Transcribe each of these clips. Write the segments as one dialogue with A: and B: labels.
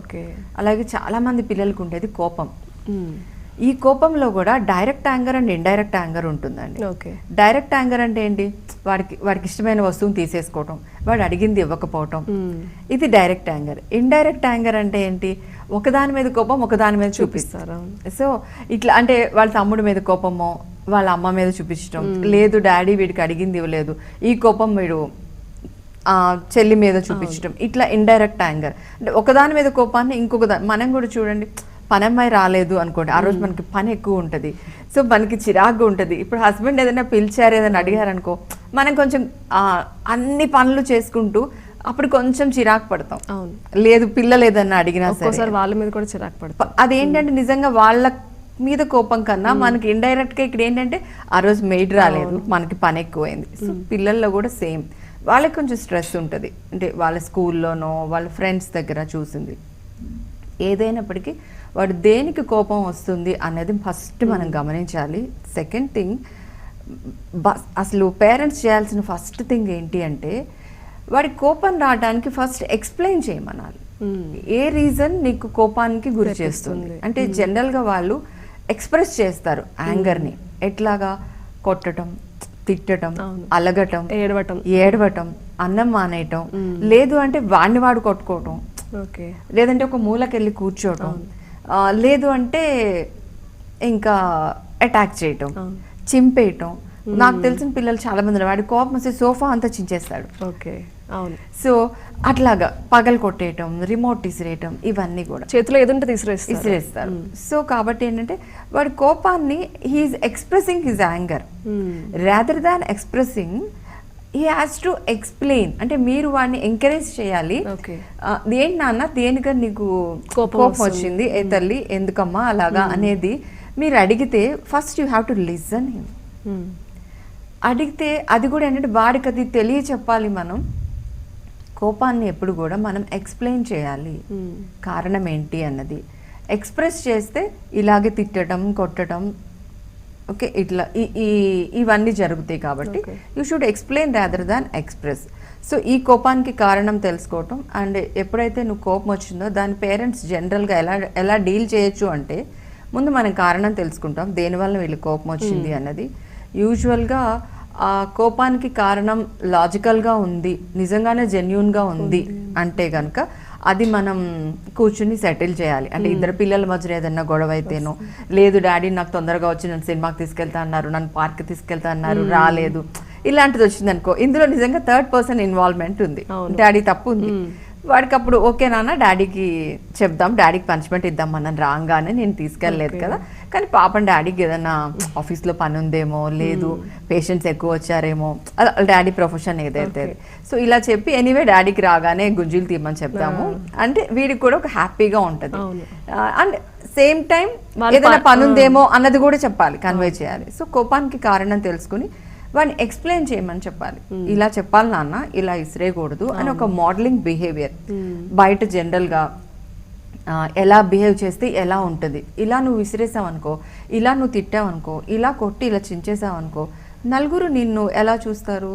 A: Okay.
B: అలాగే చాలా మంది పిల్లలకు ఉండేది కోపం ఈ కోపంలో కూడా direct anger and indirect anger ఉంటుందండి.
A: ఓకే.
B: డైరెక్ట్ యాంగర్ అంటే ఏంటి? వాడికి వాడికి ఇష్టమైన వస్తువుని తీసేసుకోవటం వాడు అడిగింది ఇవ్వకపోవటం. ఇది డైరెక్ట్ యాంగర్. ఇండైరెక్ట్ యాంగర్ అంటే ఏంటి? ఒకదాని మీద కోపం ఒకదాని మీద చూపిస్తారు సో ఇట్లా అంటే వాళ్ళ తమ్ముడి మీద కోపమో వాళ్ళ అమ్మ మీద చూపించడం లేదు డాడీ వీడికి అడిగింది ఇవ్వలేదు. ఈ కోపం వీడు చెల్లి మీద చూపించడం ఇట్లా ఇండైరెక్ట్ యాంగర్ అంటే ఒకదాని మీద కోపాన్ని ఇంకొక దాని మనం కూడా చూడండి పనమ్మాయి రాలేదు అనుకోండి ఆ రోజు మనకి పని ఎక్కువ ఉంటుంది. సో మనకి చిరాకుగా ఉంటుంది. ఇప్పుడు హస్బెండ్ ఏదైనా పిలిచారు ఏదైనా అడిగారు అనుకో మనం కొంచెం అన్ని పనులు చేసుకుంటూ అప్పుడు కొంచెం చిరాకు పడతాం. లేదు పిల్లలు ఏదన్నా అడిగినా సరే.
A: వాళ్ళ మీద కూడా చిరాకు పడతాం.
B: అదేంటంటే నిజంగా వాళ్ళ మీద కోపం కన్నా మనకి ఇండైరెక్ట్గా ఇక్కడ ఏంటంటే ఆ రోజు మెయిడ్ రాలేదు మనకి పని ఎక్కువైంది. సో పిల్లల్లో కూడా సేమ్ వాళ్ళకి కొంచెం స్ట్రెస్ ఉంటుంది. అంటే వాళ్ళ స్కూల్లోనో వాళ్ళ ఫ్రెండ్స్ దగ్గర చూసింది. ఏదైనప్పటికీ వాడు దేనికి కోపం వస్తుంది అనేది ఫస్ట్ మనం గమనించాలి. సెకండ్ థింగ్ అసలు పేరెంట్స్ చేయాల్సిన ఫస్ట్ థింగ్ ఏంటి అంటే వాడి కోపం రావడానికి ఫస్ట్ ఎక్స్ప్లెయిన్ చేయమనాలి. ఏ రీజన్ నీకు కోపానికి గురి చేస్తుంది. అంటే జనరల్గా వాళ్ళు ఎక్స్ప్రెస్ చేస్తారు యాంగర్ని ఎట్లాగా? కొట్టడం. తిట్టడం. అలగటం
A: ఏడవటం.
B: ఏడవటం అన్నం మానేయటం. లేదు అంటే వాడిని వాడు కొట్టుకోవటం.
A: ఓకే.
B: లేదంటే ఒక మూలకెళ్ళి కూర్చోవటం. లేదు అంటే ఇంకా అటాక్ చేయటం. చింపేయటం. నాకు తెలిసిన పిల్లలు చాలా మంది. వాడి కోపం వస్తే సోఫా అంతా చించేస్తాడు.
A: ఓకే.
B: సో అట్లాగా పగలు కొట్టేయటం రిమోట్ ఇసిరేయటం ఇవన్నీ కూడా.
A: చేతిలో ఏదంటే తీసిరేస్తారు.
B: ఇసిరేస్తారు. సో కాబట్టి ఏంటంటే వాడి కోపాన్ని he is expressing his anger rather than expressing he has to explain అంటే మీరు వాడిని ఎంకరేజ్ చేయాలి. ఏంటి నాన్న దేనిగా నీకు
A: కోపం.
B: వచ్చింది ఏ తల్లి ఎందుకమ్మా అలాగా అనేది మీరు అడిగితే first you have to listen him అడిగితే అది కూడా ఏంటంటే వాడికి అది తెలియ చెప్పాలి మనం. కోపాన్ని ఎప్పుడు కూడా మనం ఎక్స్ప్లెయిన్ చేయాలి. కారణం ఏంటి అన్నది. ఎక్స్ప్రెస్ చేస్తే ఇలాగే తిట్టడం కొట్టడం ఓకే ఇట్లా ఈ ఈ- ఇవన్నీ జరుగుతాయి కాబట్టి. You should explain rather than express. So ఈ కోపానికి కారణం తెలుసుకోవటం అండ్ ఎప్పుడైతే నువ్వు కోపం వచ్చిందో దాని పేరెంట్స్ జనరల్గా ఎలా ఎలా డీల్ చేయొచ్చు అంటే ముందు మనం కారణం తెలుసుకుంటాం. దేనివల్ల వీళ్ళు కోపం వచ్చింది అన్నది. యూజువల్గా ఆ కోపానికి కారణం లాజికల్గా ఉంది నిజంగానే జెన్యున్గా ఉంది అంటే కనుక అది మనం కూర్చుని సెటిల్ చేయాలి. అంటే ఇద్దరు పిల్లల మధ్య ఏదన్నా గొడవ అయితేనో లేదు డాడీ నాకు తొందరగా వచ్చి నన్ను సినిమాకి తీసుకెళ్తా అన్నారు నన్ను పార్క్ తీసుకెళ్తా అన్నారు రాలేదు. ఇలాంటిది వచ్చింది అనుకో ఇందులో నిజంగా థర్డ్ పర్సన్ ఇన్వాల్వ్మెంట్ ఉంది. డాడీ తప్పు ఉంది. వాడికి అప్పుడు ఓకే నాన్న డాడీకి చెప్దాం డాడీకి పనిష్మెంట్ ఇద్దాం మనం రాగానే నేను తీసుకెళ్ళలేదు. కదా. కానీ పాపం డాడీకి ఏదైనా ఆఫీస్లో పని ఉందేమో లేదు పేషెంట్స్ ఎక్కువ వచ్చారేమో డాడీ ప్రొఫెషన్ ఏదైతే. సో ఇలా చెప్పి ఎనీవే డాడీకి రాగానే గుంజీలు తీయమని చెప్తాము. అంటే వీడికి కూడా ఒక హ్యాపీగా ఉంటుంది. అండ్ సేమ్ టైం ఏదైనా పని ఉందేమో అన్నది కూడా చెప్పాలి కన్వే చేయాలి. సో కోపానికి కారణం తెలుసుకుని వాడిని ఎక్స్ప్లెయిన్ చేయమని చెప్పాలి. ఇలా చెప్పాలి నాన్న ఇలా ఇసిరేయకూడదు అని ఒక మోడలింగ్ బిహేవియర్ బయట జనరల్గా ఎలా బిహేవ్ చేస్తే ఎలా ఉంటుంది? ఇలా నువ్వు విసిరేసావనుకో ఇలా నువ్వు తిట్టావనుకో ఇలా కొట్టి ఇలా చించేసావనుకో నలుగురు నిన్ను ఎలా చూస్తారు?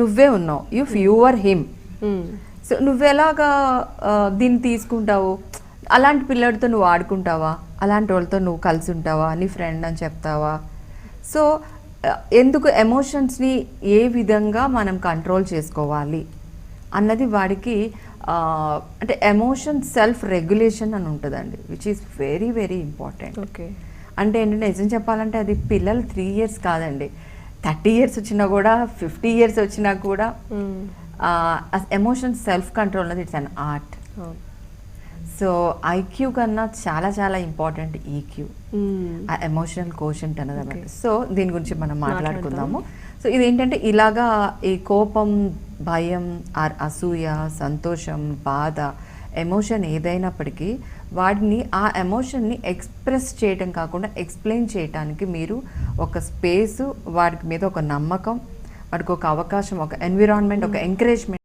B: నువ్వే ఉన్నావు. If you are him so నువ్వెలాగా దీన్ని తీసుకుంటావు? అలాంటి పిల్లడితో నువ్వు ఆడుకుంటావా? అలాంటి వాళ్ళతో నువ్వు కలిసి ఉంటావా? నీ ఫ్రెండ్ అని చెప్తావా? సో ఎందుకు ఎమోషన్స్ని ఏ విధంగా మనం కంట్రోల్ చేసుకోవాలి అన్నది వాడికి అంటే ఎమోషన్ సెల్ఫ్ రెగ్యులేషన్ అని ఉంటుందండి which is very very important
A: okay.
B: అంటే ఏంటంటే నిజం చెప్పాలంటే అది పిల్లలు త్రీ ఇయర్స్ కాదండి. థర్టీ ఇయర్స్ వచ్చినా కూడా ఫిఫ్టీ ఇయర్స్ వచ్చినా కూడా ఎమోషన్ సెల్ఫ్ కంట్రోల్ అనేది it's an art so IQ కన్నా చాలా చాలా ఇంపార్టెంట్ ఈక్యూ. ఆ ఎమోషనల్ కోషంట్ అన్నది అన్నమాట. సో దీని గురించి మనం మాట్లాడుకుందాము. సో ఇదేంటంటే ఇలాగా ఈ కోపం భయం ఆర్ అసూయ సంతోషం బాధ ఎమోషన్ ఏదైనప్పటికీ వాడిని ఆ ఎమోషన్ని ఎక్స్ప్రెస్ చేయటం కాకుండా ఎక్స్ప్లెయిన్ చేయటానికి మీరు ఒక స్పేస్ వాడికి మీద ఒక నమ్మకం వాడికి ఒక అవకాశం ఒక ఎన్విరాన్మెంట్ ఒక ఎంకరేజ్మెంట్